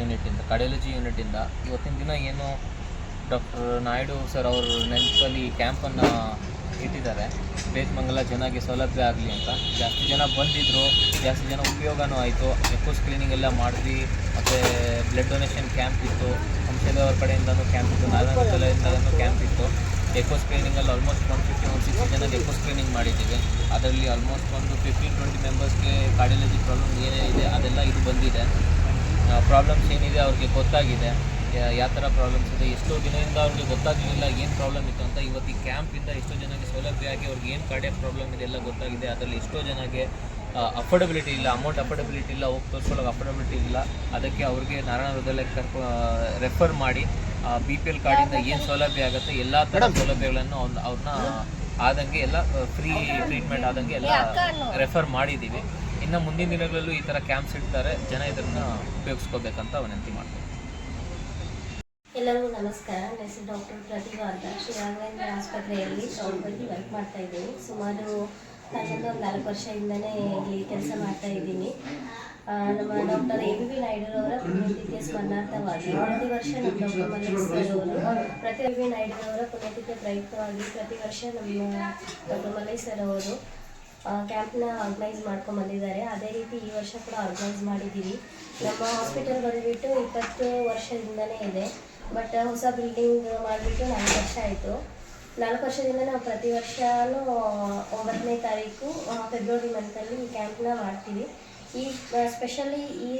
ಯೂನಿಟಿಂದ cardiology ಯೂನಿಟಿಂದ ಇವತ್ತಿನ ದಿನ ಏನು ಡಾಕ್ಟರ್ ನಾಯ್ಡು ಸರ್ ಅವರು ನೆನಪಲ್ಲಿ ಕ್ಯಾಂಪನ್ನು ಇಟ್ಟಿದ್ದಾರೆ. ಬೇತ್ಮಂಗಲ ಜನಕ್ಕೆ ಸೌಲಭ್ಯ ಆಗಲಿ ಅಂತ. ಜಾಸ್ತಿ ಜನ ಬಂದಿದ್ದರು ಜಾಸ್ತಿ ಜನ ಉಪಯೋಗನೂ ಆಯಿತು. ಎಕೋ ಕ್ಲೀನಿಂಗ್ ಎಲ್ಲ ಮಾಡಿದ್ವಿ ಮತ್ತು ಬ್ಲಡ್ ಡೊನೇಷನ್ ಕ್ಯಾಂಪ್ ಇತ್ತು. ಹಂಸದವ್ರ ಕಡೆಯಿಂದನೂ ಕ್ಯಾಂಪ್ ಇತ್ತು, ನಾರಾಯಣ ಕಲೆಯಿಂದಲೂ ಕ್ಯಾಂಪ್ ಇತ್ತು. Echo ಸ್ಕ್ರೀನಿಂಗಲ್ಲಿ almost one fifty one sixty ಜನ ಎಕೋ ಸ್ಕ್ರೀನಿಂಗ್ ಮಾಡಿದ್ದೀವಿ. ಅದರಲ್ಲಿ ಆಲ್ಮೋಸ್ಟ್ ಒಂದು ಫಿಫ್ಟೀನ್ ಟ್ವೆಂಟಿ ಮೆಂಬರ್ಸ್ಗೆ ಕಾರ್ಡಿಯಾಲಜಿ ಪ್ರಾಬ್ಲಮ್ ಏನೇನಿದೆ ಅದೆಲ್ಲ ಇದು ಬಂದಿದೆ. ಪ್ರಾಬ್ಲಮ್ಸ್ ಏನಿದೆ ಅವ್ರಿಗೆ ಗೊತ್ತಾಗಿದೆ. ಯಾವ ಥರ ಪ್ರಾಬ್ಲಮ್ಸ್ ಇದೆ. ಎಷ್ಟೋ ದಿನದಿಂದ ಅವ್ರಿಗೆ ಗೊತ್ತಾಗಲಿಲ್ಲ ಏನು ಪ್ರಾಬ್ಲಮ್ ಇತ್ತು ಅಂತ. ಇವತ್ತು ಈ ಕ್ಯಾಂಪಿಂದ ಎಷ್ಟೋ ಜನಕ್ಕೆ ಸೌಲಭ್ಯ ಆಗಿ ಅವ್ರಿಗೆ ಏನು ಕಾರ್ಡಿಯಾಕ್ ಪ್ರಾಬ್ಲಮ್ ಇದೆ ಎಲ್ಲ ಗೊತ್ತಾಗಿದೆ. ಅದರಲ್ಲಿ ಎಷ್ಟೋ ಜನಕ್ಕೆ ಅಫೋರ್ಡಬಿಲಿಟಿ ಇಲ್ಲ ಅಮೌಂಟ್ ಅಫೋರ್ಡಬಿಲಿಟಿ ಇಲ್ಲ ಹೋಗಿ ತೋರಿಸ್ಕೊಳ್ಳೋಕೆ ಅಫೋರ್ಡಬಿಲಿಟಿ ಇಲ್ಲ. ಅದಕ್ಕೆ ಅವ್ರಿಗೆ ನಾರಾಯಣ ಹೃದಯ ಕರ್ಕೊ ರೆಫರ್ ಮಾಡಿ ಬಿ ಪಿ ಎಲ್ ಕಾರ್ಡಿಂದ ಏನು ಸೌಲಭ್ಯ ಆಗುತ್ತೆ ಎಲ್ಲ ಥರ ಸೌಲಭ್ಯಗಳನ್ನು ಅವ್ನು ಅವ್ರನ್ನ ಆದಂಗೆ ಎಲ್ಲ ಫ್ರೀ ಟ್ರೀಟ್ಮೆಂಟ್ ಆದಂಗೆ ಎಲ್ಲ ರೆಫರ್ ಮಾಡಿದ್ದೀವಿ ಇನ್ನು ಮುಂದಿನ ದಿನಗಳಲ್ಲೂ ಈ ಥರ ಕ್ಯಾಂಪ್ಸ್ ಇಡ್ತಾರೆ. ಜನ ಇದನ್ನು ಉಪಯೋಗಿಸ್ಕೋಬೇಕಂತ ವಿನಂತಿ ಮಾಡ್ತೀನಿ. ಎಲ್ಲರಿಗೂ ನಮಸ್ಕಾರ. ನನ್ನ ಹೆಸರು ಡಾಕ್ಟರ್ ಪ್ರತಿಭಾ ಅಂತ. ಶ್ರೀ ರಾಘವೇಂದ್ರ ಆಸ್ಪತ್ರೆಯಲ್ಲಿ ಬಗ್ಗೆ ವರ್ಕ್ ಮಾಡ್ತಾ ಇದ್ದೀನಿ. ಸುಮಾರು ನಾನೊಂದು ಒಂದು ನಾಲ್ಕು ವರ್ಷದಿಂದನೇ ಇಲ್ಲಿ ಕೆಲಸ ಮಾಡ್ತಾ ಇದ್ದೀನಿ. ನಮ್ಮ ಡಾಕ್ಟರ್ ಎ ಬಿ ಬಿ ನಾಯ್ಡುರವರ ಪುಣ್ಯತಿಥಿಯ ಸ್ಮರಣಾರ್ಥವಾಗಿ ಪ್ರತಿ ವರ್ಷ ನಮ್ಮ ಡಾಕ್ಟರ್ ಮಲ್ಲಿಕ್ ಸರ್ ಅವರು ಪ್ರತಿ ಬಿ ನಾಯ್ಡುರವರ ಪುಣ್ಯತಿಥಿಯ ಪ್ರಯುಕ್ತವಾಗಿ ಪ್ರತಿ ವರ್ಷ ನಮ್ಮ ಡಾಕ್ಟರ್ ಮಲ್ಲೇಶ್ವರ ಅವರು ಕ್ಯಾಂಪ್ನ ಆರ್ಗನೈಸ್ ಮಾಡ್ಕೊಂಡು ಬಂದಿದ್ದಾರೆ. ಅದೇ ರೀತಿ ಈ ವರ್ಷ ಕೂಡ ಆರ್ಗನೈಸ್ ಮಾಡಿದ್ದೀವಿ. ನಮ್ಮ ಹಾಸ್ಪಿಟಲ್ ಬಂದುಬಿಟ್ಟು ಇಪ್ಪತ್ತು ವರ್ಷದಿಂದನೇ ಇದೆ. ಬಟ್ ಹೊಸ ಬಿಲ್ಡಿಂಗ್ ಮಾಡಿಬಿಟ್ಟು ನಾಲ್ಕು ವರ್ಷ ಆಯಿತು. ನಾಲ್ಕು ವರ್ಷದಿಂದ ನಾವು ಪ್ರತಿ ವರ್ಷವೂ ಒಂಬತ್ತನೇ ತಾರೀಕು ಫೆಬ್ರವರಿ ಮಂತಲ್ಲಿ ಈ ಕ್ಯಾಂಪ್ನ ಮಾಡ್ತೀವಿ. ಈ ಸ್ಪೆಷಲಿ ಈ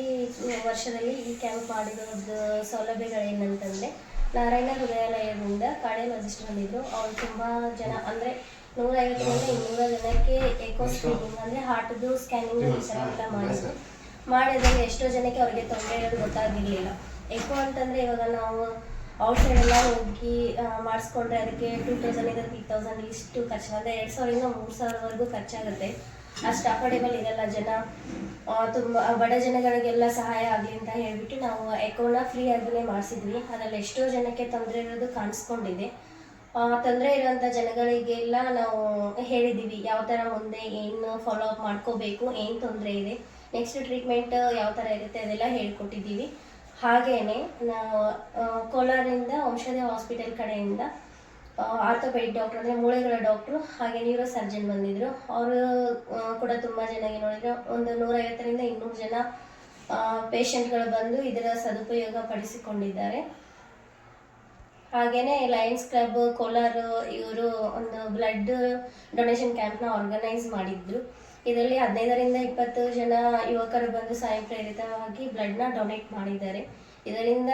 ವರ್ಷದಲ್ಲಿ ಈ ಕ್ಯಾಂಪ್ ಮಾಡಿರೋದು ಸೌಲಭ್ಯಗಳೇನಂತಂದರೆ, ನಾರಾಯಣ ಹೃದಯಾಲಯದಿಂದ ಕಾರ್ಡಿಯಾಲಜಿಸ್ಟ್ ಬಂದಿದ್ದರು ಅವ್ರು ತುಂಬ ಜನ, ಅಂದರೆ ನೂರೈವತ್ತರಿಂದ ಇನ್ನೂರ ಜನಕ್ಕೆ ಎಕೋ ಸ್ಕ್ರೀನಿಂಗ್ ಅಂದರೆ ಹಾರ್ಟ್ದು ಸ್ಕ್ಯಾನಿಂಗ್ ಈ ಥರ ಎಲ್ಲ ಮಾಡಿದ್ರು. ಮಾಡಿದಾಗ ಎಷ್ಟೋ ಜನಕ್ಕೆ ಅವರಿಗೆ ತೊಂದರೆ ಇರೋದು ಗೊತ್ತಾಗಿರಲಿಲ್ಲ. ಎಕೋ ಅಂತಂದರೆ ಇವಾಗ ನಾವು ಔಟ್ಸೈಡ್ ಎಲ್ಲ ಹೋಗಿ ಮಾಡಿಸ್ಕೊಂಡ್ರೆ ಅದಕ್ಕೆ ಟೂ ತೌಸಂಡ್ ಇದೆ ತ್ರೀ ತೌಸಂಡ್ ಇಷ್ಟು ಖರ್ಚು ಅಂದರೆ ಎರಡು ಸಾವಿರದಿಂದ ಮೂರು ಸಾವಿರವರೆಗೂ ಖರ್ಚಾಗುತ್ತೆ. ಅಷ್ಟು ಅಫೋರ್ಡೆಬಲ್ ಇರಲ್ಲ ಜನ. ತುಂಬ ಬಡ ಜನಗಳಿಗೆಲ್ಲ ಸಹಾಯ ಆಗಲಿ ಅಂತ ಹೇಳಿಬಿಟ್ಟು ನಾವು ಎಕೋನ ಫ್ರೀ ಆಗಿನೇ ಮಾಡಿಸಿದ್ವಿ. ಅದರಲ್ಲಿ ಎಷ್ಟೋ ಜನಕ್ಕೆ ತೊಂದರೆ ಇರೋದು ಕಾಣಿಸ್ಕೊಂಡಿದೆ. ತೊಂದರೆ ಇರುವಂಥ ಜನಗಳಿಗೆಲ್ಲ ನಾವು ಹೇಳಿದ್ದೀವಿ, ಯಾವ ಥರ ಮುಂದೆ ಏನು ಫಾಲೋ ಅಪ್ ಮಾಡ್ಕೋಬೇಕು, ಏನು ತೊಂದರೆ ಇದೆ ನೆಕ್ಸ್ಟ್ ಟ್ರೀಟ್ಮೆಂಟ್ ಯಾವ ಥರ ಇರುತ್ತೆ ಅದೆಲ್ಲ ಹೇಳ್ಕೊಟ್ಟಿದ್ದೀವಿ. ಹಾಗೇನೆ, ನಾವು ಕೋಲಾರಿಂದ ಔಷಧ ಹಾಸ್ಪಿಟಲ್ ಕಡೆಯಿಂದ ಆರ್ಥೋಪೆಡಿಕ್ ಡಾಕ್ಟರ್ ಅಂದರೆ ಮೂಳೆಗಳ ಡಾಕ್ಟ್ರು ಹಾಗೆ ನ್ಯೂರೋ ಸರ್ಜನ್ ಬಂದಿದ್ದರು ಅವರು ಕೂಡ ತುಂಬ ಜನಗೆ ನೋಡಿದ್ರು ಒಂದು ನೂರೈವತ್ತರಿಂದ ಇನ್ನೂರು ಜನ ಪೇಷಂಟ್ಗಳು ಬಂದು ಇದರ ಸದುಪಯೋಗ ಪಡಿಸಿಕೊಂಡಿದ್ದಾರೆ. ಹಾಗೆಯೇ ಲಯನ್ಸ್ ಕ್ಲಬ್, ಕೋಲಾರ ಇವರು ಒಂದು ಬ್ಲಡ್ ಡೊನೇಷನ್ ಕ್ಯಾಂಪ್ನ ಆರ್ಗನೈಸ್ ಮಾಡಿದ್ರು. ಇದರಲ್ಲಿ ಹದಿನೈದರಿಂದ ಇಪ್ಪತ್ತು ಜನ ಯುವಕರು ಬಂದು ಸ್ವಯಂ ಪ್ರೇರಿತವಾಗಿ ಬ್ಲಡ್ನ ಡೊನೇಟ್ ಮಾಡಿದ್ದಾರೆ. ಇದರಿಂದ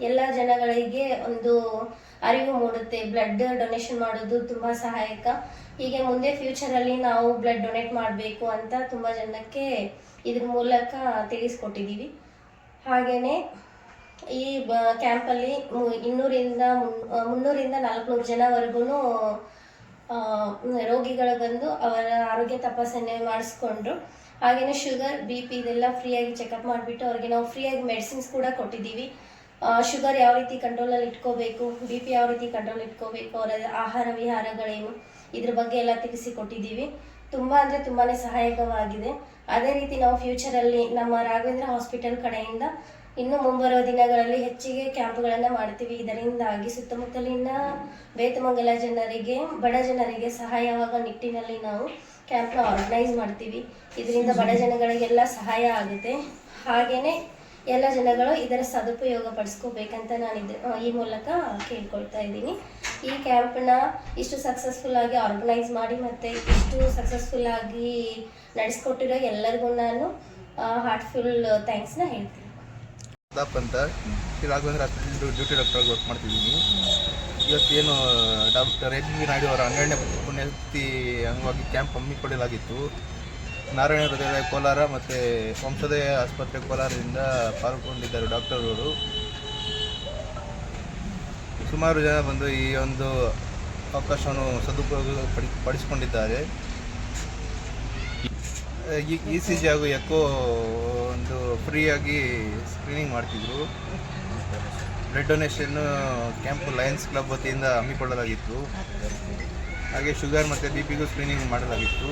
ಎಲ್ಲ ಜನಗಳಿಗೆ ಒಂದು ಅರಿವು ಮೂಡುತ್ತೆ. ಬ್ಲಡ್ ಡೊನೇಷನ್ ಮಾಡೋದು ತುಂಬ ಸಹಾಯಕ. ಹೀಗೆ ಮುಂದೆ ಫ್ಯೂಚರಲ್ಲಿ ನಾವು ಬ್ಲಡ್ ಡೊನೇಟ್ ಮಾಡಬೇಕು ಅಂತ ತುಂಬ ಜನಕ್ಕೆ ಇದ್ರ ಮೂಲಕ ತಿಳಿಸ್ಕೊಟ್ಟಿದ್ದೀವಿ ಹಾಗೆಯೇ ಈ ಬ ಕ್ಯಾಂಪಲ್ಲಿ ಇನ್ನೂರಿಂದ ಮುನ್ನೂರಿಂದ ನಾಲ್ಕುನೂರು ಜನವರೆಗೂ ರೋಗಿಗಳು ಬಂದು ಅವರ ಆರೋಗ್ಯ ತಪಾಸಣೆ ಮಾಡಿಸ್ಕೊಂಡ್ರು. ಹಾಗೆಯೇ ಶುಗರ್, ಬಿ ಪಿ ಇದೆಲ್ಲ ಫ್ರೀಯಾಗಿ ಚೆಕಪ್ ಮಾಡಿಬಿಟ್ಟು ಅವ್ರಿಗೆ ನಾವು ಫ್ರೀಯಾಗಿ ಮೆಡಿಸಿನ್ಸ್ ಕೂಡ ಕೊಟ್ಟಿದ್ದೀವಿ. ಶುಗರ್ ಯಾವ ರೀತಿ ಕಂಟ್ರೋಲಲ್ಲಿ ಇಟ್ಕೋಬೇಕು, ಬಿ ಪಿ ಯಾವ ರೀತಿ ಕಂಟ್ರೋಲ್ ಇಟ್ಕೋಬೇಕು, ಅವರ ಆಹಾರ ವಿಹಾರಗಳೇನು, ಇದ್ರ ಬಗ್ಗೆ ಎಲ್ಲ ತಿಳಿಸಿ ಕೊಟ್ಟಿದ್ದೀವಿ. ತುಂಬ ಅಂದರೆ ತುಂಬಾ ಸಹಾಯಕವಾಗಿದೆ. ಅದೇ ರೀತಿ ನಾವು ಫ್ಯೂಚರಲ್ಲಿ ನಮ್ಮ ರಾಘವೇಂದ್ರ ಹಾಸ್ಪಿಟಲ್ ಕಡೆಯಿಂದ ಇನ್ನು ಮುಂಬರುವ ದಿನಗಳಲ್ಲಿ ಹೆಚ್ಚಿಗೆ ಕ್ಯಾಂಪ್ಗಳನ್ನು ಮಾಡ್ತೀವಿ ಇದರಿಂದಾಗಿ ಸುತ್ತಮುತ್ತಲಿನ ಬೇತಮಂಗಲ ಜನರಿಗೆ, ಬಡ ಜನರಿಗೆ ಸಹಾಯವಾಗೋ ನಿಟ್ಟಿನಲ್ಲಿ ನಾವು ಕ್ಯಾಂಪ್ನ ಆರ್ಗನೈಸ್ ಮಾಡ್ತೀವಿ. ಇದರಿಂದ ಬಡ ಜನಗಳಿಗೆಲ್ಲ ಸಹಾಯ ಆಗುತ್ತೆ. ಹಾಗೆಯೇ ಎಲ್ಲ ಜನಗಳು ಇದರ ಸದುಪಯೋಗ ಪಡಿಸ್ಕೋಬೇಕಂತ ನಾನು ಇದು ಈ ಮೂಲಕ ಕೇಳ್ಕೊಳ್ತಾ ಇದ್ದೀನಿ. ಈ ಕ್ಯಾಂಪ್ನ ಇಷ್ಟು ಸಕ್ಸಸ್ಫುಲ್ ಆಗಿ ಆರ್ಗನೈಸ್ ಮಾಡಿ ಮತ್ತು ಇಷ್ಟು ಸಕ್ಸಸ್ಫುಲ್ ಆಗಿ ನಡೆಸ್ಕೊಟ್ಟಿರೋ ಎಲ್ಲರಿಗೂ ನಾನು ಹಾರ್ಟ್ಫುಲ್ ಥ್ಯಾಂಕ್ಸ್ನ ಹೇಳ್ತೀನಿ. ಪ್ರತಾಪ್ ಅಂತ Shri Raghavendra hospital duty doctor work ಮಾಡ್ತಿದ್ದೀನಿ. ಇವತ್ತೇನು ಡಾಕ್ಟರ್ ಎಚ್ ಬಿ ನಾಯ್ಡು ಅವರ ಹನ್ನೆರಡನೇ ಪುಣ್ಯತಿಥಿ ಅಂಗವಾಗಿ ಕ್ಯಾಂಪ್ ಹಮ್ಮಿಕೊಳ್ಳಲಾಗಿತ್ತು ನಾರಾಯಣ ಹೃದಯ ಕೋಲಾರ ಮತ್ತು ವಂಶೋದಯ ಆಸ್ಪತ್ರೆ ಕೋಲಾರದಿಂದ ಪಾಲ್ಗೊಂಡಿದ್ದರು ಡಾಕ್ಟರ್ ಅವರು. ಸುಮಾರು ಜನ ಬಂದು ಈ ಒಂದು ಅವಕಾಶವನ್ನು ಸದುಪಯೋಗ ಪಡಿ, ಪಡಿಸಿಕೊಂಡಿದ್ದಾರೆ. ಇ ಸಿ ಜಿ ಹಾಗೂ ಎಕೋ ಒಂದು ಫ್ರೀಯಾಗಿ ಸ್ಕ್ರೀನಿಂಗ್ ಮಾಡ್ತಿದ್ರು. Blood donation camp Lions club ವತಿಯಿಂದ ಹಮ್ಮಿಕೊಳ್ಳಲಾಗಿತ್ತು. ಹಾಗೆ ಶುಗರ್ ಮತ್ತು ಬಿ ಪಿಗೂ ಸ್ಕ್ರೀನಿಂಗ್ ಮಾಡಲಾಗಿತ್ತು.